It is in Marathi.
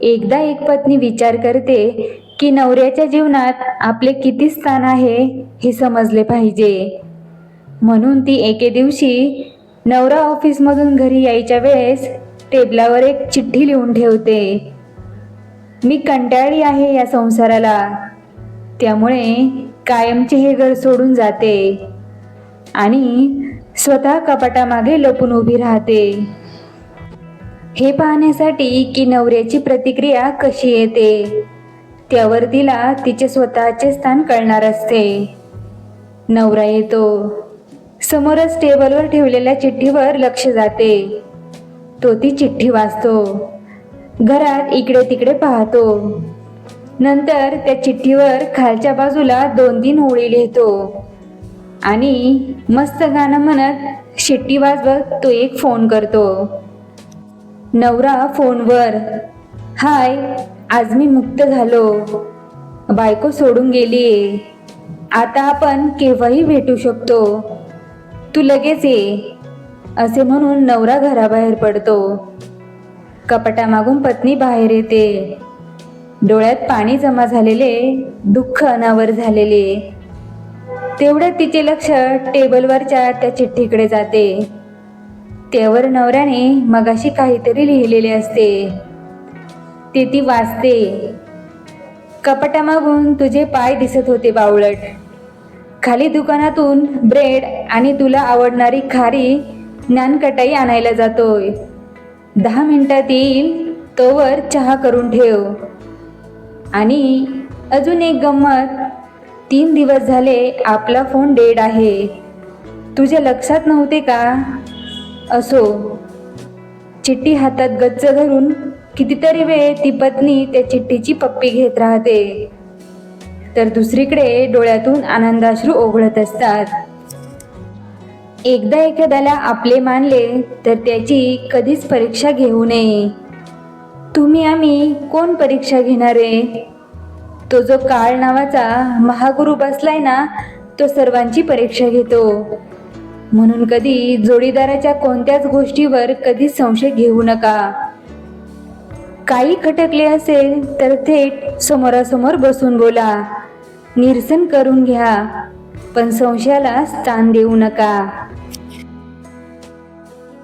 एकदा एक पत्नी विचार करते की नवऱ्याच्या जीवनात आपले किती स्थान आहे हे समजले पाहिजे. म्हणून ती एके दिवशी नवरा ऑफिसमधून घरी यायच्या वेळेस टेबलावर एक चिठ्ठी लिहून ठेवते. मी कंटाळली आहे या संसाराला. त्यामुळे कायमचे हे घर सोडून जाते. आणि स्वतः कपाटामागे लपून उभी राहते. हे पाहण्यासाठी की नवऱ्याची प्रतिक्रिया कशी येते? त्यावर तिला तिचे स्वतःचे स्थान कळणार असते. नवरा येतो. समोरच टेबलवर ठेवलेल्या चिठ्ठीवर लक्ष जाते. तो ती चिठ्ठी वाचतो. घरात इकडे तिकडे पाहतो. नंतर त्या चिठ्ठीवर खालच्या बाजूला दोन तीन ओळी लिहितो. आणि मस्त गाणं म्हणत शिट्टी वाजवत तो एक फोन करतो. नवरा फोनवर. हाय आज मी मुक्त झालो. बायको सोडून गेली आता आपण केव्हाही भेटू शकतो. तू लगेच ये असे म्हणून नवरा घराबाहेर पडतो. कपाटामागून पत्नी बाहेर येते. डोळ्यात पाणी जमा झालेले दुःख अनावर झालेले. तेवढ्यात तिचे लक्ष टेबलवरच्या त्या चिठ्ठीकडे जाते. त्यावर नवऱ्याने मगाशी काहीतरी लिहिलेले असते. ते ती वाचते. कपाटामागून तुझे पाय दिसत होते बावळट. खाली दुकानातून ब्रेड आणि तुला आवडणारी खारी नानकटाई आणायला जातोय. दहा मिनिटात येईल तोवर चहा करून ठेव. आणि अजून एक गंमत. तीन दिवस झाले आपला फोन डेड आहे. तुझ्या लक्षात नव्हते का? असो. चिठ्ठी हातात गच्च धरून कितीतरी वेळ ती पत्नी त्या चिठ्ठीची पप्पी घेत राहते. तर दुसरीकडे डोळ्यातून आनंदाश्रू ओघळत असतात. एकदा एखाद्याला आपले मानले तर त्याची कधीच परीक्षा घेऊ नये. तुम्ही आम्ही कोण परीक्षा घेणार आहे तो जो काळ नावाचा महागुरु बसलाय ना तो सर्वांची परीक्षा घेतो. म्हणून कधी जोडीदाराच्या कोणत्याच गोष्टीवर कधीच संशय घेऊ नका. काही खटकले असेल तर थेट समोरासमोर बसून बोला. निरसन करून घ्या पण संशयाला स्थान देऊ नका.